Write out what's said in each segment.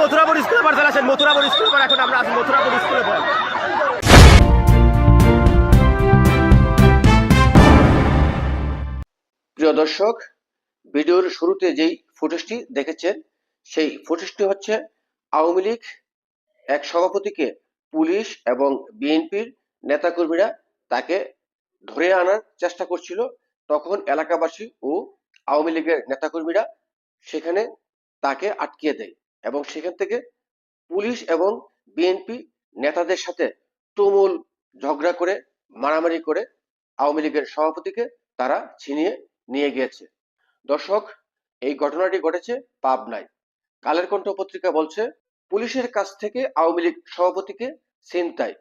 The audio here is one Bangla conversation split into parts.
মথুরাপুর স্কুলে পড়তে আসেন মথুরাপুর স্কুলে পড়, এখন আমরা আছি মথুরাপুর স্কুলে পড়। প্রিয় দর্শক, ভিডিওর শুরুতে যেই ফুটেজটি দেখেছেন, সেই ফুটেজটি হচ্ছে আওয়ামী লীগ এক সভাপতিকে পুলিশ এবং বিএনপির নেতাকর্মীরা তাকে ধরে আনার চেষ্টা করছিল। তখন এলাকাবাসী ও আওয়ামী লীগের নেতাকর্মীরা সেখানে তাকে আটকিয়ে দেয়। এবং সেখান থেকে পুলিশ এবং বিএনপি নেতাদের সাথে তুমুল ঝগড়া করে, মারামারি করে আওয়ামী লীগের সভাপতিকে তারা ছিনিয়ে নিয়ে গিয়েছে। দর্শক, এই ঘটনাটি ঘটেছে পাবনায়। কালের কণ্ঠ পত্রিকা বলছে, পুলিশের কাছ থেকে আওয়ামী লীগ সভাপতিকে ছিনতাই।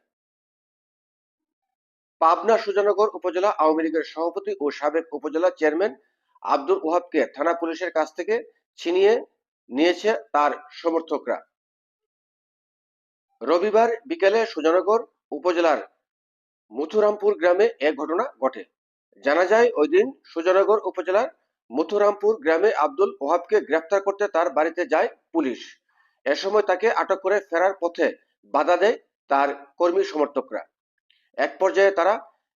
পাবনা সুজানগর উপজেলা আওয়ামী লীগের সভাপতি ও সাবেক উপজেলা চেয়ারম্যান আব্দুল ওহাবকে থানা পুলিশের কাছ থেকে ছিনিয়ে নিয়েছে তার সমর্থকরা। রবিবার বিকেলে সুজানগর উপজেলার মথুরামপুর গ্রামে এ ঘটনা ঘটে। জানা যায়, ওই দিন সুজানগর উপজেলার মথুরামপুর গ্রামে আব্দুল ওহাবকে গ্রেফতার করতে তার বাড়িতে যায় পুলিশ। এ সময় তাকে আটক করে ফেরার পথে বাধা দেয় তার কর্মী সমর্থকরা। এক পর্যায়ে তারা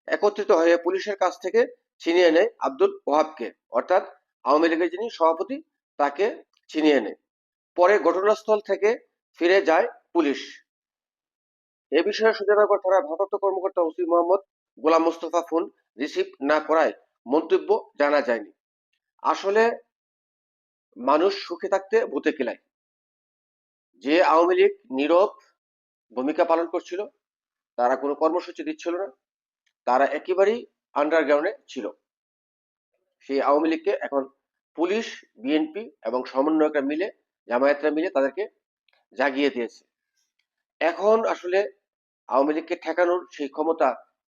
একত্রিত হয়ে পুলিশের কাছ থেকে ছিনিয়ে নেয় আব্দুল ওহাবকে। অর্থাৎ আওয়ামী লীগের যিনি সভাপতি, তাকে ছিনিয়ে নেয় পরে ঘটনাস্থল থেকে ফিরে যায় পুলিশ। এ বিষয়ে সুজানগর থানা ভারপ্রাপ্ত কর্মকর্তা OC Mohammad Golam Mostafa phone receive না করায় মন্তব্য জানা যায়নি। আসলে মানুষ সুখে থাকতে ভূতে কিলায়। যে আওয়ামী লীগ নীরব ভূমিকা পালন করছিল, তারা কোনো কর্মসূচি দিচ্ছিল না। তারা একেবারেই আন্ডারগ্রাউন্ডে ছিল। সেই আওয়ামী লীগকে এখন পুলিশ, বিএনপি এবং সমন্বয়করা মিলে, জামায়াতরা মিলে তাদেরকে জাগিয়ে দিয়েছে। এখন আসলে আওয়ামী লীগকে ঠেকানোর সেই ক্ষমতা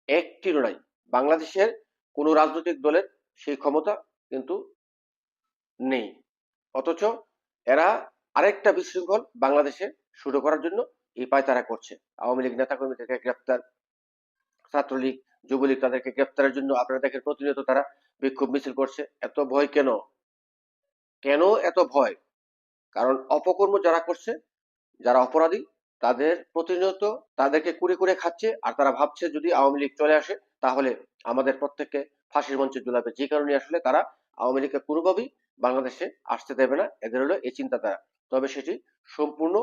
একটিরও নাই। বাংলাদেশের কোনো রাজনৈতিক দলের সেই ক্ষমতা কিন্তু নেই। অথচ এরা আরেকটা বিশৃঙ্খল বাংলাদেশে শুরু করার জন্য এই পায় তারা করছে। আওয়ামী লীগ নেতাকর্মীদেরকে গ্রেপ্তার, ছাত্রলীগ, যুবলীগ তাদেরকে গ্রেপ্তারের জন্য আপনারা দেখেন প্রতিনিয়ত তারা বিক্ষোভ মিছিল করছে। এত ভয় কেন? কেন এত ভয়? কারণ অপকর্ম যারা করছে, যারা অপরাধী, তাদের প্রতিনিয়ত তাদেরকে কুড়ে কুড়ে খাচ্ছে আর তারা ভাবছে যদি আওয়ামী লীগ চলে আসে, তাহলে আমাদের প্রত্যেককে ফাঁসির মঞ্চে ঝুলাবে। যে কারণে আসলে তারা আওয়ামী লীগকে কোনোভাবেই বাংলাদেশে আসতে দেবে না। এদের হলো এই চিন্তাধারা। তবে সেটি সম্পূর্ণ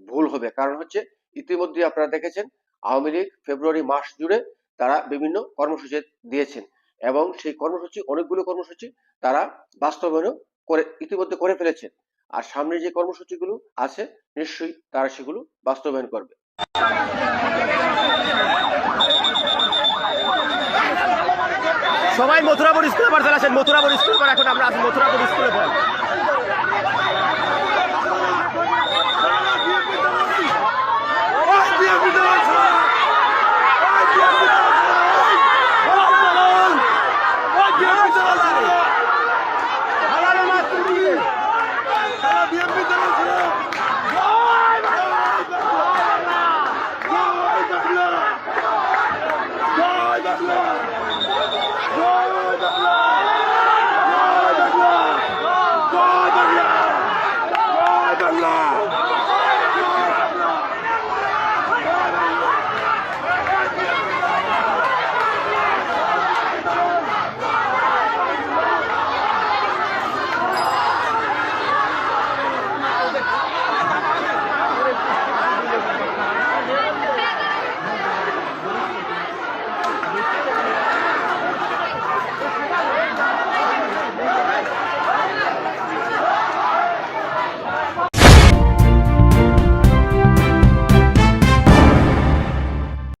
ভুল হবে। কারণ হচ্ছে ইতিমধ্যে আপনারা দেখেছেন, আওয়ামী লীগ ফেব্রুয়ারি মাস জুড়ে তারা বিভিন্ন কর্মসূচি দিয়েছেন এবং সেই কর্মসূচি, অনেকগুলো কর্মসূচি তারা বাস্তবায়নও করে, ইতিমধ্যে করে ফেলেছেন। আর সামনে যে কর্মসূচিগুলো আছে, নিশ্চয়ই তারা সেগুলো বাস্তবায়ন করবে। সবাই মথুরাপুর স্কুলে পড়তে আসেন মথুরাপুর স্কুলে পড়, এখন আমরা আছি মথুরাপুর স্কুলে পড়।